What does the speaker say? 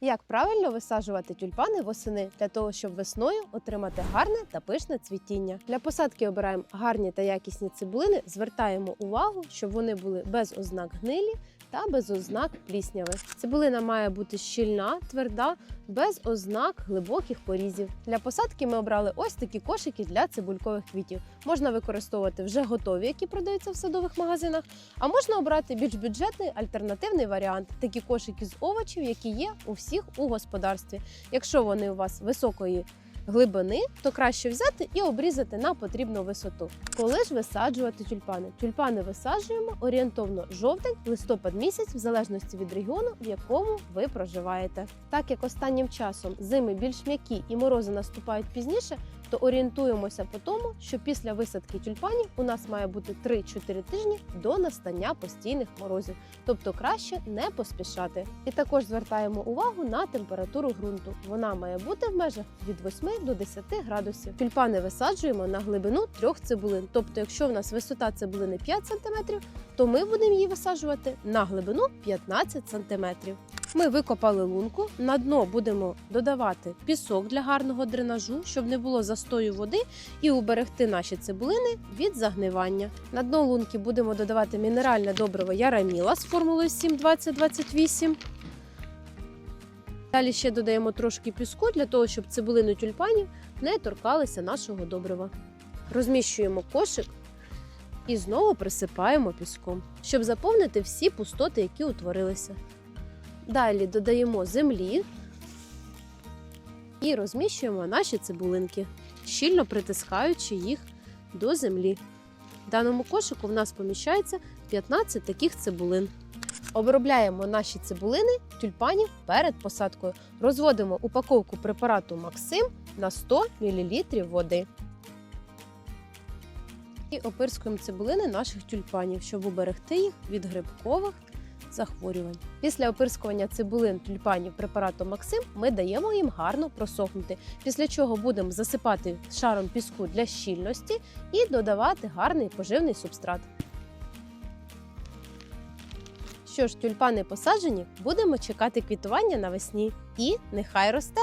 Як правильно висаджувати тюльпани восени для того, щоб весною отримати гарне та пишне цвітіння? Для посадки обираємо гарні та якісні цибулини, звертаємо увагу, щоб вони були без ознак гнилі та без ознак плісняви. Цибулина має бути щільна, тверда, без ознак глибоких порізів. Для посадки ми обрали ось такі кошики для цибулькових квітів. Можна використовувати вже готові, які продаються в садових магазинах, а можна обрати більш бюджетний альтернативний варіант такі кошики з овочів, які є у всіх у господарстві. Якщо вони у вас високої глибини, то краще взяти і обрізати на потрібну висоту. Коли ж висаджувати тюльпани? Тюльпани висаджуємо орієнтовно жовтень, листопад місяць, в залежності від регіону, в якому ви проживаєте. Так як останнім часом зими більш м'які і морози наступають пізніше, то орієнтуємося по тому, що після висадки тюльпанів у нас має бути 3-4 тижні до настання постійних морозів, тобто краще не поспішати. І також звертаємо увагу на температуру ґрунту. Вона має бути в межах від 8 до 10 градусів. Тюльпани висаджуємо на глибину трьох цибулин. Тобто, якщо в нас висота цибулини 5 см, то ми будемо її висаджувати на глибину 15 см. Ми викопали лунку, на дно будемо додавати пісок для гарного дренажу, щоб не було застою води, і уберегти наші цибулини від загнивання. На дно лунки будемо додавати мінеральне добриво Яраміла з формулою 7-20-28. Далі ще додаємо трошки піску для того, щоб цибулини тюльпанів не торкалися нашого добрива. Розміщуємо кошик і знову присипаємо піском, щоб заповнити всі пустоти, які утворилися. Далі додаємо землі і розміщуємо наші цибулинки, щільно притискаючи їх до землі. В даному кошику в нас поміщається 15 таких цибулин. Обробляємо наші цибулини тюльпанів перед посадкою. Розводимо упаковку препарату Максим на 100 мл води. І опирскуємо цибулини наших тюльпанів, щоб уберегти їх від грибкових захворювань. Після опирскування цибулин тюльпанів препаратом Максим ми даємо їм гарно просохнути, після чого будемо засипати шаром піску для щільності і додавати гарний поживний субстрат. Що ж, тюльпани посаджені, будемо чекати квітування навесні. І нехай росте!